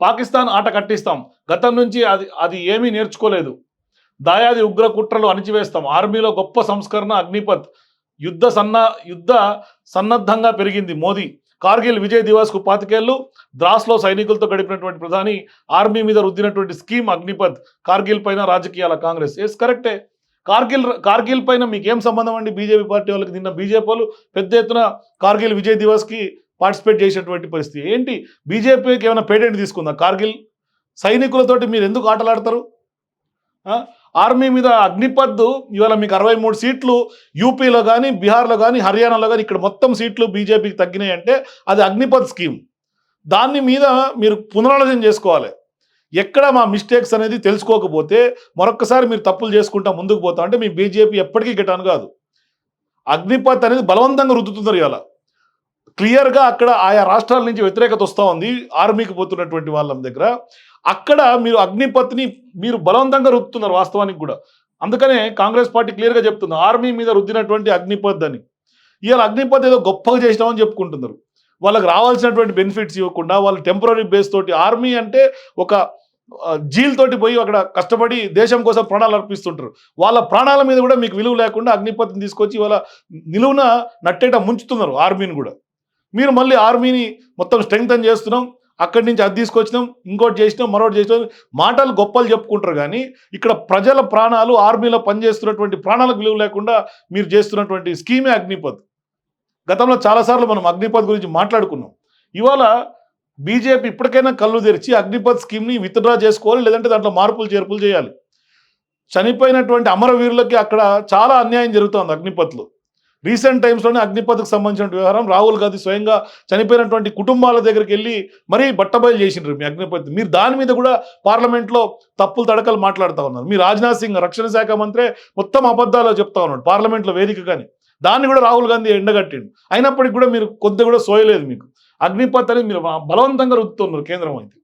పాకిస్తాన్ ఆట కట్టిస్తాం. గతం నుంచి అది అది ఏమీ నేర్చుకోలేదు. దాయాది ఉగ్ర కుట్రలు అణిచివేస్తాం. ఆర్మీలో గొప్ప సంస్కరణ అగ్నిపత్ యుద్ధ సన్న యుద్ధ సన్నద్ధంగా పెరిగింది మోదీ. కార్గిల్ విజయ్ దివాస్కు పాతికేళ్ళు ద్రాస్లో సైనికులతో గడిపినటువంటి ప్రధాని ఆర్మీ మీద రుద్దినటువంటి స్కీమ్ అగ్నిపత్ కార్గిల్ పైన రాజకీయాల కాంగ్రెస్. ఎస్ కరెక్టే కార్గిల్ కార్గిల్ పైన మీకేం సంబంధం అండి? బీజేపీ పార్టీ వాళ్ళకి నిన్న బీజేపీ వాళ్ళు పెద్ద ఎత్తున కార్గిల్ విజయ్ దివస్కి పార్టిసిపేట్ చేసినటువంటి పరిస్థితి. ఏంటి? బీజేపీకి ఏమైనా పేటెంట్ తీసుకుందా? కార్గిల్ సైనికులతోటి మీరు ఎందుకు ఆటలాడతారు? ఆర్మీ మీద అగ్నిపద్దు. ఇవాళ మీకు అరవై మూడు సీట్లు యూపీలో కానీ బీహార్లో కానీ హర్యానాలో కానీ ఇక్కడ మొత్తం సీట్లు బీజేపీకి తగ్గినాయి అంటే అది అగ్నిపథ్ స్కీమ్. దాని మీద మీరు పునరాలోచన చేసుకోవాలి. ఎక్కడ మా మిస్టేక్స్ అనేది తెలుసుకోకపోతే మరొకసారి మీరు తప్పులు చేసుకుంటా ముందుకు పోతా. అంటే మీ బీజేపీ ఎప్పటికీ గిటాను కాదు. అగ్నిపత్ అనేది బలవంతంగా రుద్దుతున్నారు ఇవాళ. క్లియర్గా అక్కడ ఆయా రాష్ట్రాల నుంచి వ్యతిరేకత వస్తూ ఉంది ఆర్మీకి పోతున్నటువంటి వాళ్ళ దగ్గర. అక్కడ మీరు అగ్నిపత్ని మీరు బలవంతంగా రుద్దుతున్నారు వాస్తవానికి కూడా. అందుకనే కాంగ్రెస్ పార్టీ క్లియర్గా చెప్తుంది ఆర్మీ మీద రుద్దినటువంటి అగ్నిపత్ అని. ఇవాళ అగ్నిపత్ ఏదో గొప్పగా చేసినామని చెప్పుకుంటున్నారు. వాళ్ళకి రావాల్సినటువంటి బెనిఫిట్స్ ఇవ్వకుండా వాళ్ళు టెంపరీ బేస్ తోటి ఆర్మీ అంటే ఒక జీల్ తోటి పోయి అక్కడ కష్టపడి దేశం కోసం ప్రాణాలు అర్పిస్తుంటారు. వాళ్ళ ప్రాణాల మీద కూడా మీకు విలువ లేకుండా అగ్నిపత్ని తీసుకొచ్చి వాళ్ళ నిలువున నట్టేట ముంచుతున్నారు ఆర్మీని కూడా. మీరు మళ్ళీ ఆర్మీని మొత్తం స్ట్రెంగ్తన్ చేస్తున్నాం అక్కడి నుంచి అది తీసుకొచ్చినాం ఇంకోటి చేసినాం మరొకటి చేసినాం మాటలు గొప్పలు చెప్పుకుంటారు కానీ ఇక్కడ ప్రజల ప్రాణాలు ఆర్మీలో పనిచేస్తున్నటువంటి ప్రాణాలకు విలువ లేకుండా మీరు చేస్తున్నటువంటి స్కీమే అగ్నిపథ్. గతంలో చాలాసార్లు మనం అగ్నిపథ్ గురించి మాట్లాడుకున్నాం. ఇవాళ బీజేపీ ఇప్పటికైనా కళ్ళు తెరిచి అగ్నిపథ్ స్కీమ్ని విత్డ్రా చేసుకోవాలి లేదంటే దాంట్లో మార్పులు చేర్పులు చేయాలి. చనిపోయినటువంటి అమరవీరులకి అక్కడ చాలా అన్యాయం జరుగుతుంది అగ్నిపథ్లో. రీసెంట్ టైమ్స్లోనే అగ్నిపథ్కి సంబంధించిన వ్యవహారం. రాహుల్ గాంధీ స్వయంగా చనిపోయినటువంటి కుటుంబాల దగ్గరికి వెళ్ళి మరీ బట్టబయలు చేసిండ్రు మీ అగ్నిపథ్. మీరు దాని మీద కూడా పార్లమెంట్లో తప్పులు తడకలు మాట్లాడుతూ ఉన్నారు. మీ రాజ్నాథ్ సింగ్ రక్షణ శాఖ మంత్రే మొత్తం అబద్ధాలు చెప్తా ఉన్నాడు పార్లమెంట్లో వేదిక కానీ. దాన్ని కూడా రాహుల్ గాంధీ ఎండగట్టిండు. అయినప్పటికీ కూడా మీరు కొద్ది కూడా సోయలేదు మీకు. అగ్నిపథ్ అని మీరు బలవంతంగా రుద్దుతున్నారు కేంద్రం అయితే.